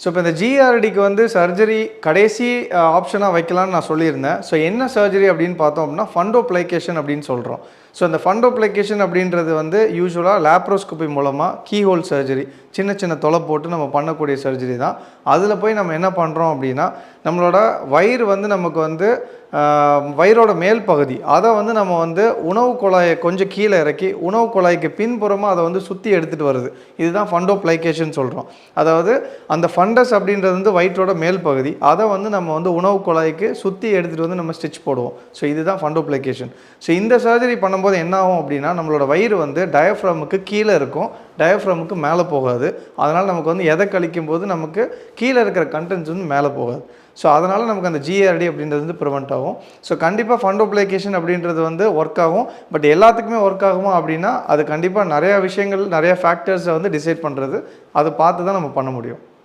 So இப்போ இந்த ஜிஆர்டிக்கு வந்து சர்ஜரி கடைசி ஆப்ஷனாக வைக்கலாம்னு நான் சொல்லியிருந்தேன். ஸோ என்ன சர்ஜரி அப்படின்னு பார்த்தோம் அப்படின்னா ஃபண்டோப்ளைகேஷன் அப்படின்னு சொல்கிறோம் ஸோ அந்த ஃபண்டோப்ளைகேஷன் அப்படின்றது வந்து யூஸ்வலாக லேப்ரோஸ்கோபி மூலமாக கீஹோல் சர்ஜரி சின்ன சின்ன தொலை போட்டு நம்ம பண்ணக்கூடிய சர்ஜரி தான். அதில் போய் நம்ம என்ன பண்ணுறோம் அப்படின்னா நம்மளோட வயிறு வந்து நமக்கு வந்து வயிறோட மேல் பகுதி. அதை வந்து நம்ம வந்து உணவு குழாயை கொஞ்சம் கீழே இறக்கி உணவு குழாய்க்கு பின்புறமாக அதை வந்து சுற்றி எடுத்துகிட்டு வருது. இதுதான் ஃபண்டோப்ளைகேஷன் சொல்கிறோம் அதாவது அந்த ஃபண்டஸ் அப்படின்றது வந்து வயிற்றோட மேல் பகுதி. அதை வந்து நம்ம வந்து உணவு குழாய்க்கு சுற்றி எடுத்துகிட்டு வந்து நம்ம ஸ்டிச் போடுவோம். ஸோ இதுதான் ஃபண்டோப்ளைகேஷன். ஸோ இந்த சர்ஜரி பண்ணும்போது என்ன ஆகும் அப்படின்னா நம்மளோட வயிறு வந்து டயஃப்ரமுக்கு கீழே இருக்கும். டயஃப்ரமுக்கு மேலே போகாது. அதனால் நமக்கு வந்து எதை கழிக்கும் போது நமக்கு கீழே இருக்கிற கண்டென்ட்ஸ் வந்து மேலே போகாது. ஸோ அதனால் நமக்கு அந்த ஜிஆர்டி அப்படின்றது வந்து ப்ரிவெண்ட் ஆகும். ஸோ கண்டிப்பாக ஃபண்டோப்ளிகேஷன் அப்படின்றது வந்து ஒர்க் ஆகும். பட் எல்லாத்துக்குமே ஒர்க் ஆகுமா அப்படின்னா அது கண்டிப்பாக நிறையா விஷயங்கள் நிறையா ஃபேக்டர்ஸை வந்து டிசைட் பண்ணுறது அதை பார்த்து தான் நம்ம பண்ண முடியும்.